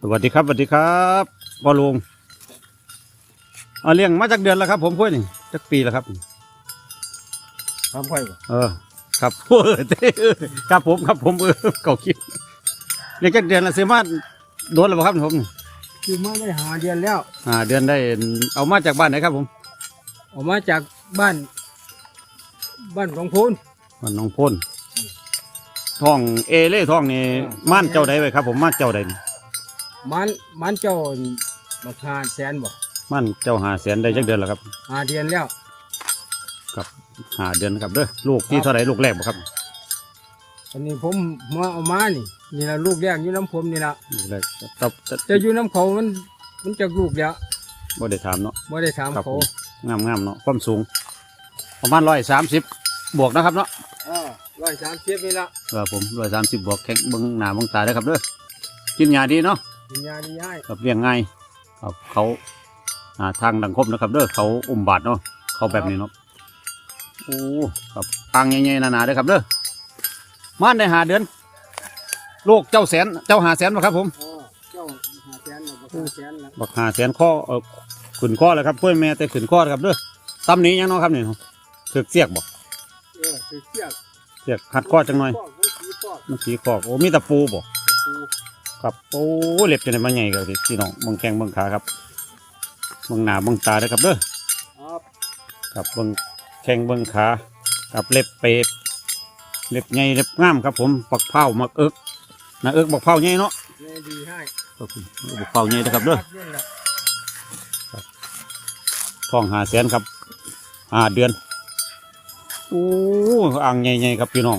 สวัสดีครับสวัสดีครับพ่อลุงเอาเลี้ยงมาจากเดือนแล้วครับ ผมพ่อนี่จักปีแล้วครับทำค่อยบ่เออ ครับเออเต้เออครับผมครับผมเออเก่าคิดเลี้ยงจักเดือนละเสียมาโดนแล้วบ่ครับผมคือมาได้หาเดือนแล้ว อ่า เดือนได้เอามาจากบ้านไหนครับ ผมออกมาจากบ้าน บ้านของพูน บ้านหน้องพ่นท้องเอเล่ท้องนี่อ่าม่านเจ้าใดไว้ครับ ผมม่านเจ้าใดนี่ มันมันเจ้ามาหาแสนบ่ม่านเจ้าหาแสนได้จักเดือนแล้วครับหาเดือนแล้วครับหาเดือนครับเด้อลูกที่เท่าไหรลูกแรกบ่ครับอันนี้ผมมาเอามานี่นี่ละลูกแรกอยู่น้ำผมนี่ละลูกแรกตับจะอยู่น้ำเขามันมันจะลูกแล้วบ่ได้ถามเนาะไม่ได้ถามครับเขาผมงามงามเนาะความสูง ประมาณร้อยสามสิบบวกนะครับเนาะร้อยสามสิบนี่ละครับผมร้อยสามสิบบวกแข็งเบิ้งหน้าเบิ้งตาได้อครับเด้อกินยาดีเนาะ กินยาดีให้ครับเลี้ยงง่ายครับเขาอ่าทางดังคมนะครับเด้อเขาอุ้มบาดเนาะเขาแบบนี้เนาะโอ้ครับอ่างใหญ่ๆหนาๆเด้อครับเด้อม่านได้หาเดือนลูกเจ้าแสนเจ้าหาแสนบ่ครับผมอ๋อเจ้าหาแสนแล้วบ่หาแสนแล้วบักหาแสนข้อเออขืนข้อเลยครับเพื่อนแม่แต่ขืนข้อนะครับเด้อตำหนี้ยังเนาะครับนี่เสือกเสียกบอกเออคือเสียกเสียกหัดข้อจังหน่อยปอกมันสีปอกมันสีขอกโอ้มีตะปูบอกตะปู ครับโอ้เล็บจะได้มาใหญ่กับพี่น้องเบังแข้งเบังขาครับเบังหน้าเบังตาเด้อครับเด้อครับครับเบังแข้งเบังขาครับเล็บเป็ดเล็บใหญ่เล็บงามครับ ผมปักเผามักเอิกนะเอิกบักเผาใหญ่เนาะแม่ดีให้ครับผมบักเผาใหญ่เด้อครับเด้อเรื่องละท้องหาแสนครับหาเดือนโอ้อ่างใหญ่ๆครับพี่น้อง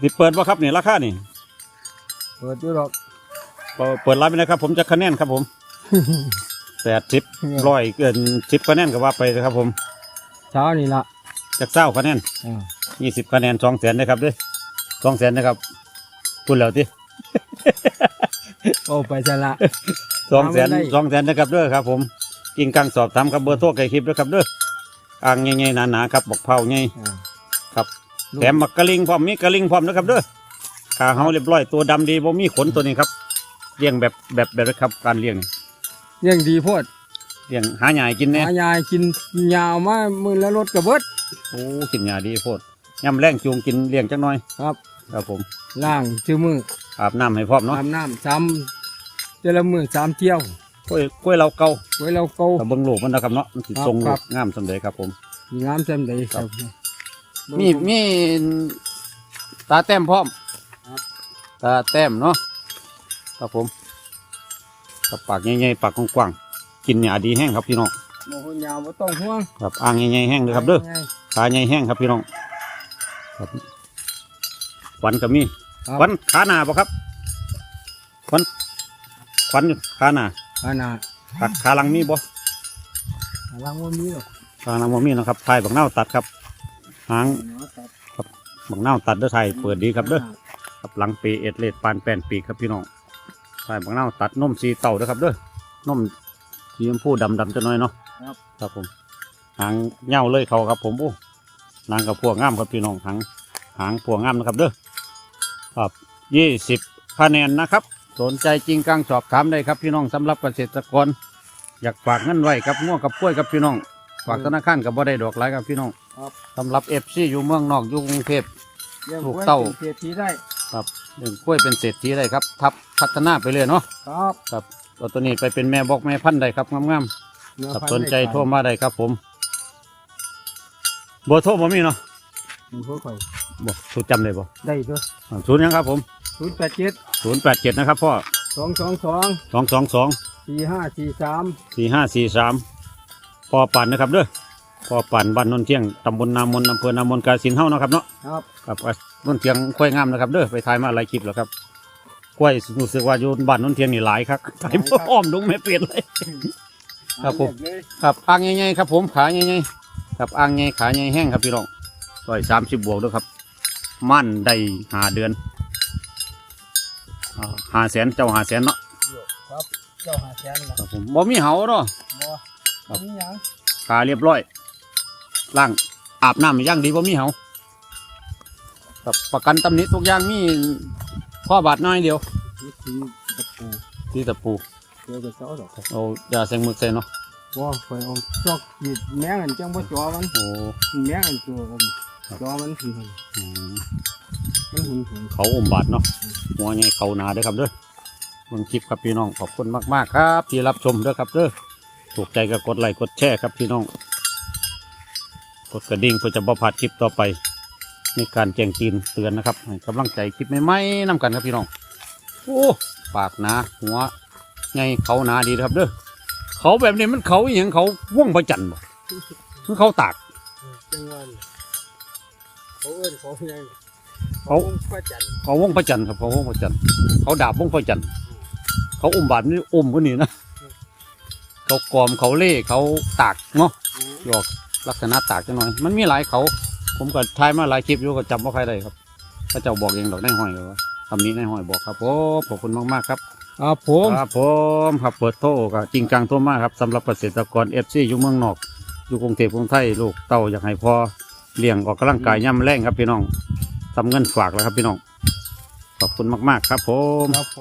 สิเปิดว่าครับนี่ราคานี่ เปิดอยู่หรอกเปิดเปิดรับไปนะครับ ผมจะคะแนนครับผมแปดสิบร้อยเกินสิบคะแนนก็ว่าไปนะครับ ผมเช้านี่ละจากเศร้าคะแนนอ่ายี่สิบคะแนนสองแสนนะครับเด้วยสองแสนนะครับพูดแล้วที่โอ้ไปซะละ สองแสนถามมาได้สองแสนนะครับเด้อครับ ผมกิงกังสอบถามครับเบอร์โทรไก่คลิปด้วยครับเด้ออ่างใหญ่ๆหนาๆครับบอกเผาใหญ่อ่า ครับ แถมมักกะลิงพร้อมมีกะลิงพร้อมนะครับเด้อ ขาเฮาเรียบร้อยตัวดำดีบ่มีขนตัวนี้ครับเลี้ยงแบบแบบแบบนี้ครับการเลี้ยงเรื่องดีโพดเลี้ยงหาหยาให้กินแน่หายายกินยาวมามือละรถกระเบิดโอ้กินหยาดีโพดย่ำแรงจูงกินเลี้ยงจักหน่อยครับ ครับผมล่างชื่อมืออาบน้ำให้พร้อมเนาะอาบน้ำซ้ำเจละมือสามเที่ยวกล้วยกล้วยเราเก่าไว้เราเกากับเบิ่งลูกมันนะครับเนาะมันสิครับทรงครัลูบกงามสำเร็จครับผมมีงามเต็มเลยครับ มีมีตาแต้มพร้อมครับ ตาแต้มเนาะครับผมกับปากใหญ่ๆปากกว้างๆกินหยาดีแห้งครับพี่น้องโมโหยาวไม่ต้องห่วงครับอ่างใหญ่ๆแห้งเลยครับเด้อไงขาใหญ่แห้งครับพี่น้องครับขวัญก็มีครับขวัญขาหนาปะครับขวัญขวัญอยู่ขาหนาขนาดขาขาหลังมีบ่หลังว่ามีหรอกขาหลังบ่มีนะครับทายบักเน่าวตัดครับหางเนาะครับบักเน่าวตัดเด้อไทยเปิดดีครับเด้อ ครับหลังปีเอ็ดเลดปานแปนปีกครับพี่น้องทายบักเน่าวตัดนมสีเต่าเด้อครับเด้อนมสีชมพูดำดำๆจะน้อยเนาะครับ ครับผมหางเหย้าเลยเขาครับผมโอ้นางกับพวกงามครับพี่น้องหางหางพวกงามนะครับเด้อครับยี่สิบคะแนนนะครับ สนใจจริงกลางสอบถามได้ครับพี่น้องสำหรับเกษตรกร อยากฝากเงินไว้กับง่วกับกล้วยกับพี่น้องฝากธนาคารกับบ่ได้ดอกหลายครับพี่น้องครับสำหรับเอฟซีอยู่เมืองนอกอยู่กรุงเทพลี้ยงลูกไว้เต้าป็นเศรษฐีได้ ครับเรื่องกล้วยเป็นเศรษฐีได้ครับ ทับพัฒนาไปเลยเนาะครับครับเอาตัวนี้ไปเป็นแม่บอกแม่พันธุ์ได้ครับงามเนื้อๆครับพัสนใจได้โทรมาได้ครับผมเบอร์โทรบ่มีเนาะหนึ่งเพื่อข่อยบ่สูจำได้บ่ได้ด้วยอ่าศูนย์หยังครับผมศูนย์แปดเจ็ดศูนย์แปดเจ็ดนะครับพ่อสองสองสองสองสองสอง สี่ห้าสี่สามสี่ห้าสี่สามพ่อปั่นนะครับเด้อพ่อปั่นบ้านนนเที่ยงตำบลนามนอำเภอนามนกาฬสินธุ์เฮาเนาะครับเนาะครับ ครับอะ นนเทียงกล้วยงามนะครับเด้อไปถ่ายมาหลายคลิปแล้วครับกล้วยรู้สึกว่าอยู่บ้านนนเทียงนี่หลายครับถ่ายมาอ้อมดุงไม่เปลี่ยนเลย ครับผมเอาเรียเลยครับอ่างใหญ่ๆครับ ผมขาใหญ่ๆครับอ่างใหญ่ขาใหญ่แห้งครับพี่น้องร้อยสามสิบบวกด้วยครับ มั่นได้หาเดือนอ่าหาแสนเจ้าหาแสนเนาะครับเจ้าหาแสนนะครับผมบ่มีเหาเนาะบ่ครับมีหยังขาเรียบร้อยล่างอาบน้ำอย่างดีบ่มีเหา ครับประกันตำหนิทุกอย่างมีข้อบาดน้อยเดียววิธีตะปูที่ตะปูเจอกับเจ้าดอกเอายาแซงมือใส่เนาะว่าคอยเอาจอกหยิบแมงอันจังบ่จอมันโอ้แมงอันตัวอมจอมันถึงอืมมันหุนหุนเขาอมบาดเนาะหัวใหญ่เขาหนาเด้อครับเด้อเบิ่งคลิปครับพี่น้องขอบคุณมากๆครับ ที่รับชมเด้อครับเด้อถูกใจก็กดไลค์กดแชร์ครับพี่น้อง กดกระดิ่งเพื่อจะบ่พลาดคลิปต่อไป ในการแจ้งเตือนเตือนนะครับให้กำลังใจคลิปใหม่ๆนำกันครับพี่น้องโอ้ปากหนาหัวใหญ่เขาหนาดีนะครับเด้อเขาแบบนี้มันเขาอหย่างเขาว่องประจันทร์บ่มันเขาตาก จังหวะนี้เขาเอิ้นเขาไงเขา พระจันทร์เขาว่องประจันทร์ครับเขาว่องประจันทร์เขาดาบว่องประจันทร์เขาอมบาดนี่อมก็นี่นะเขากอมเขาเล่เขาตากเนาะหยอกลักษณะตากจังหน่อย มันมีหลายเขา ผมก็ทายมาหลายคลิปอยู่ก็จำว่าใครได้ครับพระเจ้าบอกเองดอกได้ห้อยเลยว่าคำนี้ได้ห้อยบอกครับผมขอบคุณมากๆครับครับผมครับผมครับเปิดโทรก็จริงจังโทรมาครับสำหรับเกษตรกรเอฟซีอยู่เมืองนอก อยู่กรุงเทพกรุงไทยลูกเต้าอยากให้พอเลี้ยงออกกำลังกายย่ำแรงครับพี่น้องทำเงินฝากแล้วครับพี่น้องขอบคุณมาก ๆ ครับผมครับผม